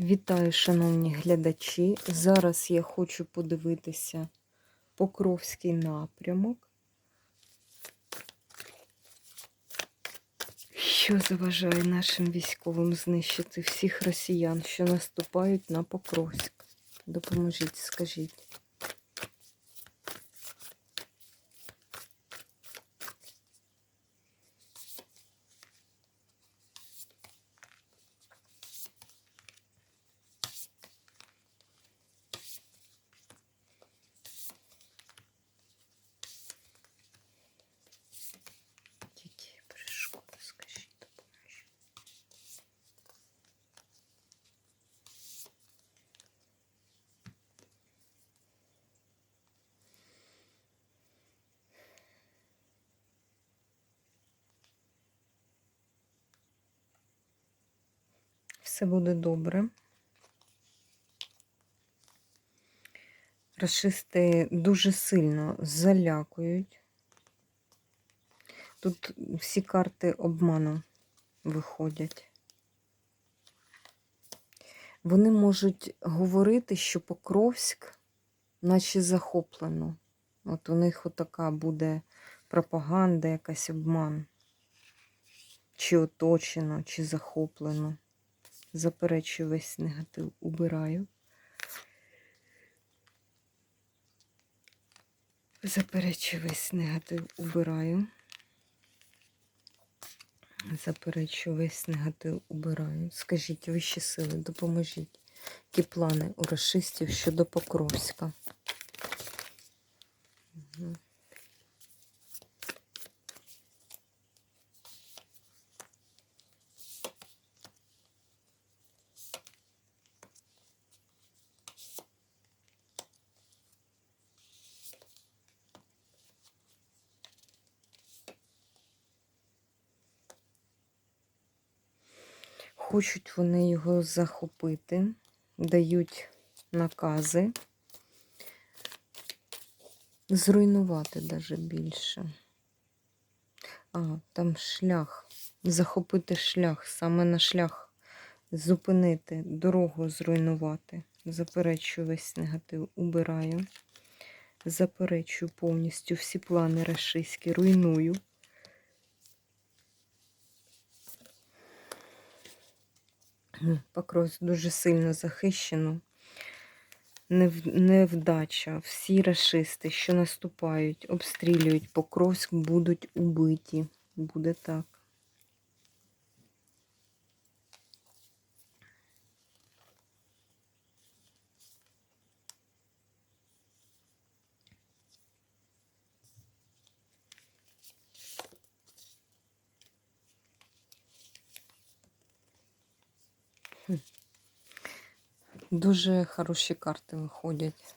Вітаю, шановні глядачі. Зараз я хочу подивитися Покровський напрямок. Що заважає нашим військовим знищити всіх росіян, що наступають на Покровськ? Допоможіть, скажіть. Все буде добре. Рашисти дуже сильно залякують. Тут всі карти обману виходять. Вони можуть говорити, що Покровськ, наче захоплено. От у них отака буде пропаганда, якась обман. Чи оточено, чи захоплено. Заперечую весь негатив, убираю. Заперечую весь негатив, убираю. Заперечую весь негатив, убираю. Скажіть, вищі сили, допоможіть. Які плани у расистів щодо Покровська? Мгм. Хочуть вони його захопити, дають накази, зруйнувати даже більше. А, там шлях. Захопити шлях, саме на шлях зупинити, дорогу зруйнувати. Заперечую весь негатив, убираю. Заперечую повністю всі плани рашистські, руйную. Покровськ дуже сильно захищено. Нев- Невдача. Всі рашисти, що наступають, обстрілюють Покровськ, будуть убиті. Буде так. Дуже хороші карти виходять.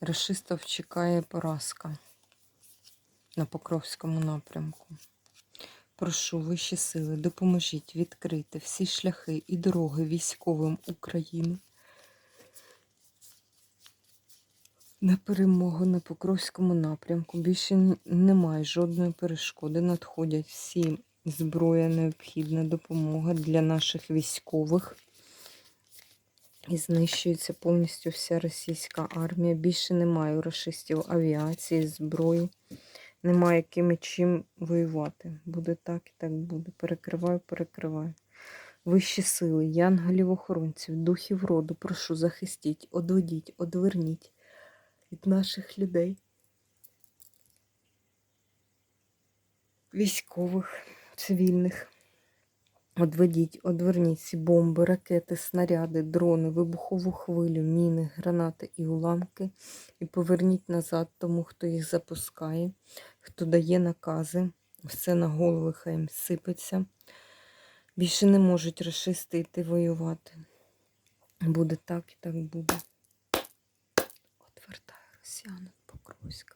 Рашистів чекає поразка на Покровському напрямку. Прошу вищі сили, допоможіть відкрити всі шляхи і дороги військовим України на перемогу на Покровському напрямку. Більше немає жодної перешкоди. Надходять всі зброя, необхідна допомога для наших військових. І знищується повністю вся російська армія. Більше немає у рашистів авіації, зброї. Немає ким і чим воювати. Буде так і так буде. Перекриваю, перекриваю. Вищі сили, янголів охоронців, духів роду, прошу, захистіть, одведіть, одверніть від наших людей. Військових, цивільних. Одведіть, одверніть ці бомби, ракети, снаряди, дрони, вибухову хвилю, міни, гранати і уламки. І поверніть назад тому, хто їх запускає, хто дає накази. Все на голови хай сипеться. Більше не можуть расисти йти воювати. Буде так і так буде. Отвертаю росіян від Покровська,